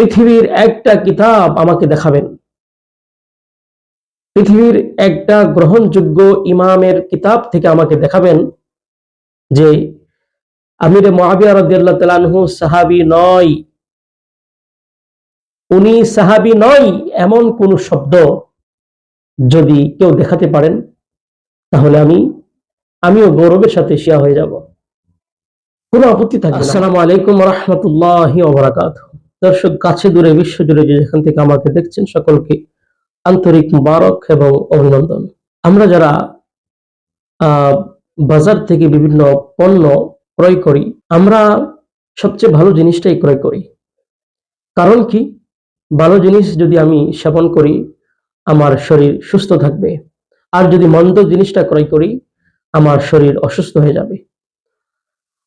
পৃথিবীর একটা কিতাব আমাকে দেখাবেন। পৃথিবীর একটা গ্রহণযোগ্য ইমামের কিতাব থেকে আমাকে দেখাবেন যে আমির মহাবিয়া রাদিয়াল্লাহু তাআলা আনহু সাহাবী নয়। উনি সাহাবি নয় এমন কোন শব্দ যদি কেউ দেখাতে পারেন, তাহলে আমি, আমিও গৌরবের সাথে শিয়া হয়ে যাব। কোনো আপত্তি থাকবে আসসালামু আলাইকুম রহমতুল্লাহ দর্শক, কাছে দূরে, বিশ্ব জুড়ে যে যেখান থেকে আমাকে দেখছেন, সকলকে আন্তরিক মুবারক এবং অভিনন্দন। আমরা যারা বাজার থেকে বিভিন্ন পণ্য ক্রয় করি, আমরা সবচেয়ে ভালো জিনিসটাই ক্রয় করি। কারণ কি? ভালো জিনিস যদি আমি সেবন করি, আমার শরীর সুস্থ থাকবে। আর যদি মন্দ জিনিসটা ক্রয় করি, আমার শরীর অসুস্থ হয়ে যাবে।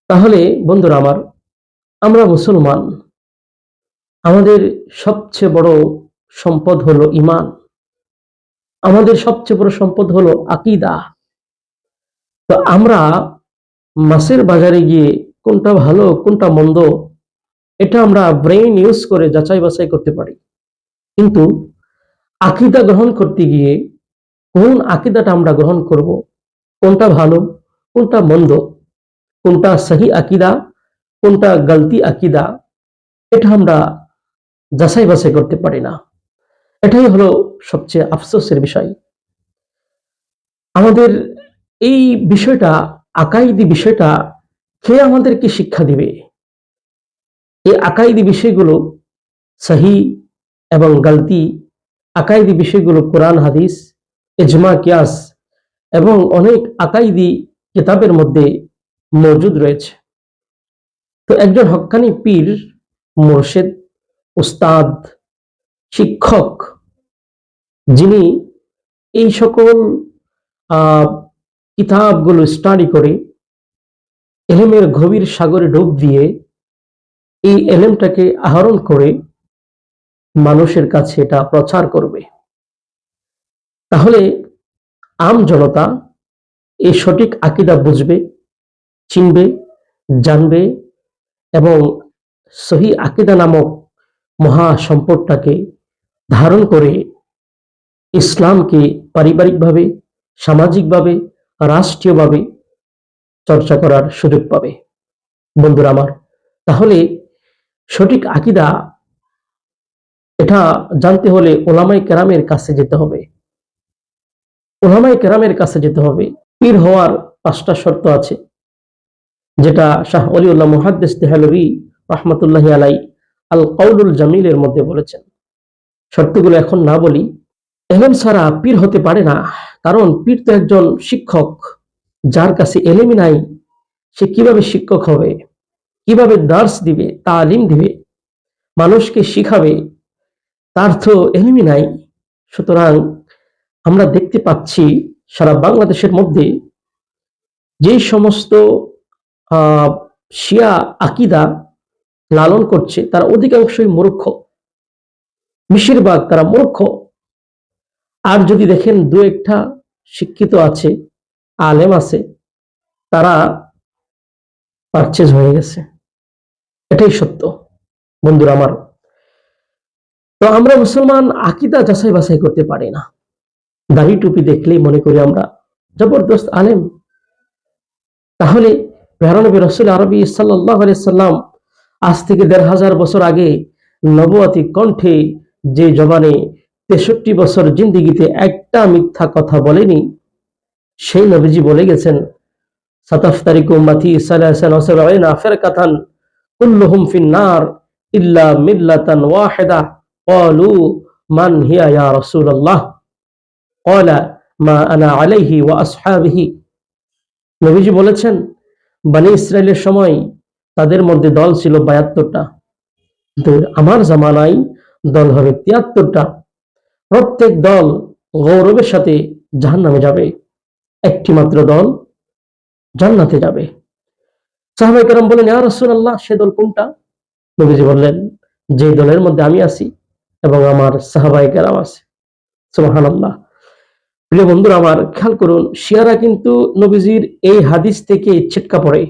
তাহলে, বন্ধুরা আমার, আমরা মুসলমান। আমাদের সবচেয়ে বড় সম্পদ হলো ইমান। আমাদের সবচেয়ে বড় সম্পদ হলো আকিদা। তো আমরা মাছের বাজারে গিয়ে কোনটা ভালো, কোনটা মন্দ, এটা আমরা ব্রেইন ইউজ করে যাচাই বাছাই করতে পারি। কিন্তু আকিদা গ্রহণ করতে গিয়ে কোন আকিদাটা আমরা গ্রহণ করব? কোনটা ভালো, কোনটা মন্দ, কোনটা সহি আকিদা, কোনটা গলতি আকিদা, এটা আমরা যাচাই বাছাই করতে পারি না। এটাই হলো সবচেয়ে আফসোসের বিষয়। আমাদের এই বিষয়টা, আকাইদি বিষয়টা, কে আমাদেরকে শিক্ষা দিবে? এই আকাইদি বিষয়গুলো সহি এবং গলতি। আকাইদি বিষয়গুলো কোরআন, হাদিস এজমা কিয়াস এবং অনেক আকাইদি কিতাবের মধ্যে মজুদ রয়েছে। তো একজন হক্কানি পীর, মোর্শেদ উস্তাদ শিক্ষক যিনি এই সকল কিতাবগুলো স্টাডি করে এলেমের গভীর সাগরে ডুব দিয়ে এই এলেমটাকে আহরণ করে মানুষের কাছে এটা প্রচার করবে। তাহলে আম জনতা এই সঠিক আকিদা বুঝবে, চিনবে, জানবে এবং সহি আকিদা নামক মহা সম্পদটাকে ধারণ করে ইসলামকে পারিবারিকভাবে, সামাজিকভাবে, রাষ্ট্রীয়ভাবে চর্চা করার সুযোগ পাবে। বন্ধুরা আমার, তাহলে সঠিক আকিদা, এটা জানতে হলে ওলামাই কেরামের কাছে যেতে হবে। ওলামাই কেরামের কাছে যেতে হবে। পীর হওয়ার পাঁচটা শর্ত আছে, যেটা শাহ অলিউল্লাহ মুহাদ্দিস তেহালবি রহমতুল্লাহ আলাই আল কৌলুল জামিলের মধ্যে বলেছেন, শর্তগুলো এখন না বলি এলেম ছাড়া পীর হতে পারে না, কারণ পীর তো একজন শিক্ষক, যার কাছে এলেমই নাই, সে কীভাবে শিক্ষক হবে, কীভাবে দার্স দিবে, তালিম দিবে, মানুষকে শিখাবে, তার তো এলেমি নাই। সুতরাং আমরা দেখতে পাচ্ছি সারা বাংলাদেশের মধ্যে যেই সমস্ত শিয়া আকিদা লালন করছে, তারা অধিকাংশই মূর্খ। বেশিরভাগ তারা মূর্খ। আর যদি দেখেন দু একটা শিক্ষিত আছে, আলেম আছে, তারা পারচেজ হয়ে গেছে। এটাই সত্য, বন্ধুরা আমার। তো আমরা মুসলমান আকিদা যাচাই বাছাই করতে পারি না। দাড়ি টুপি দেখলেই মনে করি আমরা জবরদস্ত আলেম। তাহলে প্রেরণবী রসুল আরবি সাল্লাহ সাল্লাম আজ থেকে দেড় হাজার বছর আগে নবয়াতি কণ্ঠে যে জবানে তেষট্টি বছর জিন্দিগিতে একটা মিথ্যা কথা বলেনি সেই নবীজি বলে গেছেন সাতাফ তারিখ উম্মাতি সালাসান ফেরকাতান কুল্লুহুম ফিন্নার ইল্লা মিল্লাতান ওয়াহিদা قالوا من هي يا رسول الله قال ما أنا عليه وأصحابه নবীজি বলেছেন বানি ইসরায়েলের সময় তাদের মধ্যে দল ছিল বায়াত্তরটা। আমার জামানায় দল হবে তিয়াত্তরটা। প্রত্যেক দল গৌরবের সাথে জাহান নামে যাবে। একটি মাত্র দল জান্নাতে যাবে। সাহাবাই কারাম বলেন ইয়া রাসূলুল্লাহ, সে দল কোনটা? নবীজি বললেন, যে দলের মধ্যে আমি আছি এবং আমার সাহাবাই কেরাম আছে। সুবহানাল্লাহ। প্রিয় বন্ধুরা, আমার খেয়াল করুন, শিয়ারা কিন্তু নবীজির এই হাদিস থেকে ছিটকা পড়ে।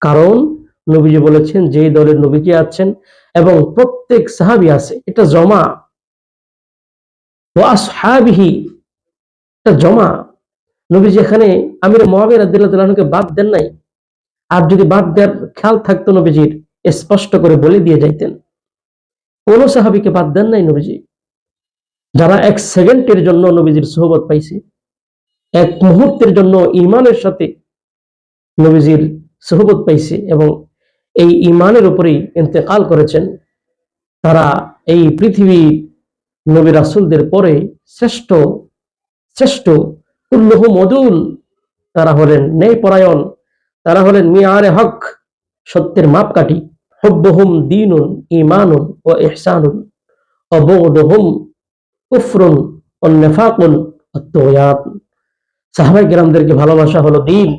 কারণ নবীজি বলেছেন যে দলের নবীজি আছেন এবং প্রত্যেক সাহাবি আছে, এটা জমা। জমা। নবীজি এখানে আমির মহাবীর আদিল্লাহকে বাদ দেন নাই। আর যদি বাদ দেওয়ার খেয়াল থাকতো নবীজির স্পষ্ট করে বলে দিয়ে যাইতেন। কোন সাহাবিকে বাদ দেন নাই নবীজি। যারা এক সেকেন্ডের জন্য নবীজির সোহবত পাইছে, এক মুহূর্তের জন্য ইমানের সাথে নবীজির সোহবত পাইছে এবং এই ইমানের উপরেই ইন্তেকাল করেছেন। তারা এই পৃথিবী নবী রাসুলদের পরে শ্রেষ্ঠ শ্রেষ্ঠ, কুল্লুহ মদুল তারা হলেন ন্যায় পরায়ণ তারা হলেন মিয়ারে হক, সত্যের মাপকাঠি। হব্বহুম দিনুন ইমানুন ও ইহসানুন। অবৌদহুম কুফরুন ও নেফাকুন সাহাবাই গ্রামদেরকে ভালোবাসা হলো দিন।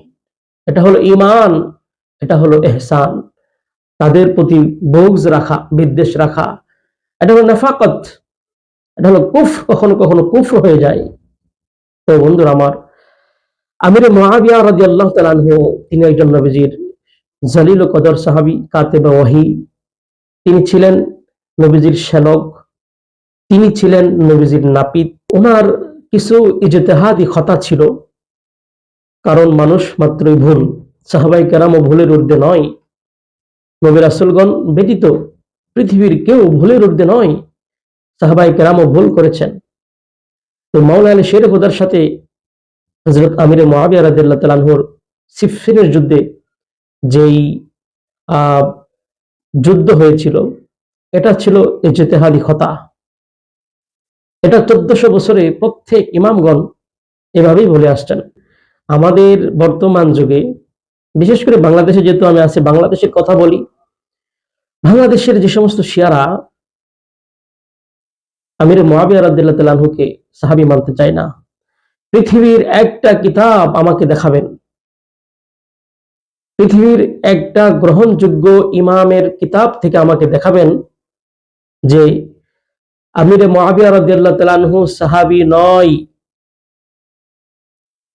এটা হলো ইমান এটা হলো এহসান তাদের প্রতি বৌজ রাখা, বিদ্বেষ রাখা। এটা হলো নেফাকত, এটা হলো কুফ, কখনো কখনো কুফ হয়ে যায়। তো বন্ধুরা আমার, আমির মহাবিয়া রাজি আল্লাহ তালানহু তিনি একজন নবীজির জালিল কদর সাহাবি, কাতেবা ওয়াহি। তিনি ছিলেন নবীজির শ্যালক, তিনি ছিলেন নবীজির নাপিত। ওনার কিছু ইজতেহাদি খতা ছিল। কারণ মানুষ মাত্রই ভুল। সাহাবাই কেরামও ভুলের ঊর্ধ্বে নয়। নবী রাসুলগণ ব্যতীত পৃথিবীর কেউ ভুলের ঊর্ধ্বে নয়। সাহাবাই কেরামও ভুল করেছেন। তো মাওলা আলী শের হুদার সাথে হজরত আমির মহাবিয়া রাদিল্লাহ তালানহুর সিফিনের যুদ্ধে যেই যুদ্ধ হয়েছিল, এটা ছিল ইজতেহাদি খতা। এটা চোদ্দশো বছরে প্রত্যেক ইমামগণ এভাবেই বলে আসছেন। আমাদের বর্তমান যুগে, বিশেষ করে বাংলাদেশে যেহেতু আমি আছি, বাংলাদেশের কথা বলি, বাংলাদেশের যে সমস্ত শিয়ারা, আমির মহাবিয়া সাহাবি মানতে চায় না। পৃথিবীর একটা কিতাব আমাকে দেখাবেন। পৃথিবীর একটা গ্রহণযোগ্য ইমামের কিতাব থেকে আমাকে দেখাবেন যে আমির মহাবিয়া আনহু সাহাবী নয়।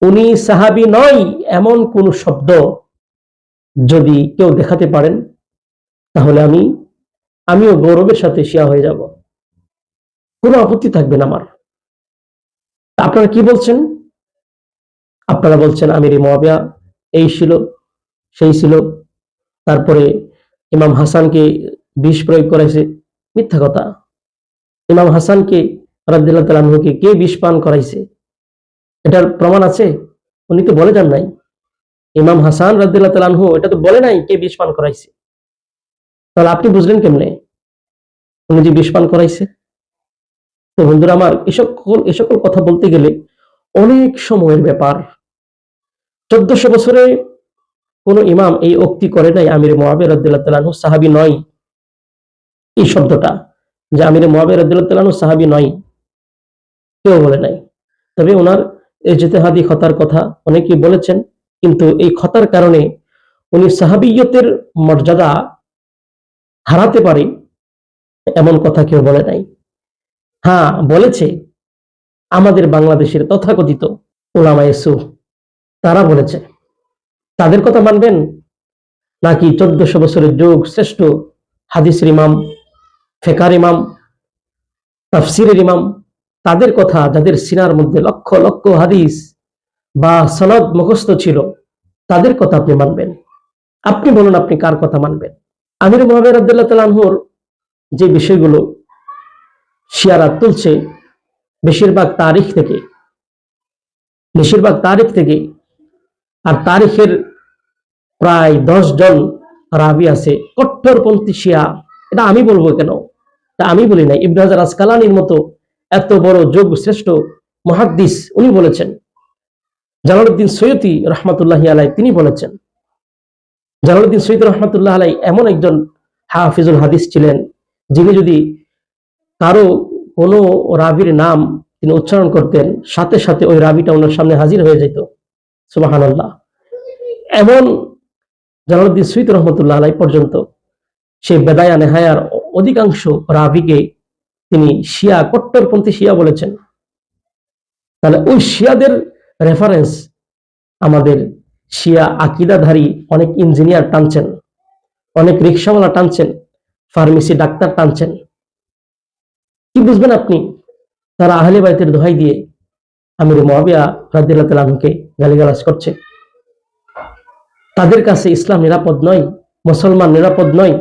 উনি সাহাবী নয়, এমন কোন শব্দ যদি কেউ দেখাতে পারেন, তাহলে আমি, আমিও গৌরবের সাথে শিয়া হয়ে যাব। কোনো আপত্তি থাকবে না আমার। আপনারা কি বলছেন? আপনারা বলছেন আমির মহাবিয়া এই ছিল, সেই ছিল। তারপরে ইমাম হাসানকে বিষ প্রয়োগ করাইছে মিথ্যা কথা। ইমাম হাসানকে রাদিল্লাহ তালাহুকে কে বিষ পান করাইছে? এটার প্রমাণ আছে? উনি তো বলে যান নাই। ইমাম হাসান রাদিল্লাহ তালাহু এটা তো বলে নাই কে বিষ পান করাইছে। তাহলে আপনি বুঝলেন কেমনে? উনি যে বিষ পান করাইছে। তো বন্ধুরা আমার এ সকল এ সকল কথা বলতে গেলে অনেক সময়ের ব্যাপার। চোদ্দশো বছরে কোন ইমাম এই উক্তি করে নাই আমির মোয়াবের রদুল্লাহ তালাহু সাহাবি নয়। এই শব্দটা যে আমির মোয়াবের রদুল্লাহ তালাহু সাহাবি নয়। কেউ বলে নাই। তবে ওনার এই খতার কথা অনেকেই বলেছেন, কিন্তু এই খতার কারণে উনি সাহাবিয়তের মর্যাদা হারাতে পারে এমন কথা কেউ বলে নাই। হ্যাঁ বলেছে, আমাদের বাংলাদেশের তথাকথিত ওলামায়েসু তারা বলেছে। তাদের কথা মানবেন? নাকি চোদ্দশো বছরের যুগ শ্রেষ্ঠ হাদিসের ইমাম, ফেকার ইমাম, তাফসিরের ইমাম তাদের কথা, যাদের সিনার মধ্যে লক্ষ লক্ষ হাদিস বা সনদ মুখস্থ ছিল, তাদের কথা আপনি মানবেন। আপনি বলুন, আপনি কার কথা মানবেন? আমির মোহাম্মদ আবদুল্লাহ তালানহুর যে বিষয়গুলো শিয়ারা তুলছে, বেশিরভাগ তারিখ থেকে, বেশিরভাগ তারিখ থেকে, আর তারিখের প্রায় দশ জন রাবি আছে, কট্টরপন্থী শিয়া। এটা আমি বলব কেন? তা আমি বলি না ইবনে হাজার আসকালানির মতো এত বড় যোগ শ্রেষ্ঠ মহাদ্দিস উনি বলেছেন। জালালউদ্দিন সৈয়দি রহমতুল্লাহ আলাই তিনি বলেছেন, জালালউদ্দিন সৈয়দ রহমাতুল্লাহ আলাই এমন একজন হাফিজুল হাদিস ছিলেন যিনি যদি কারও কোনো রাবির নাম তিনি উচ্চারণ করতেন, সাথে সাথে ওই রাবিটা ওনার সামনে হাজির হয়ে যেত। সুবাহান এমন জালালউদ্দিন সৈয়দ রহমতুল্লাহ আলাই পর্যন্ত সেই বেদায়া নেহায়ার অধিকাংশ রাবিকে তিনি শিয়া, কট্টরপন্থী শিয়া বলেছেন। তাহলে ওই শিয়াদের রেফারেন্স আমাদের শিয়া আকিদাধারী অনেক ইঞ্জিনিয়ার টানছেন, অনেক রিক্সাওয়ালা টানছেন ফার্মেসি ডাক্তার টানছেন। কি বুঝবেন আপনি? তারা আহলে বাইতের দোহাই দিয়ে আমির মহাবিয়া রাদিল্লাহ তালাহকে গালিগালাজ করছে। তাদের কাছে ইসলাম নিরাপদ নয়, মুসলমান নিরাপদ নয়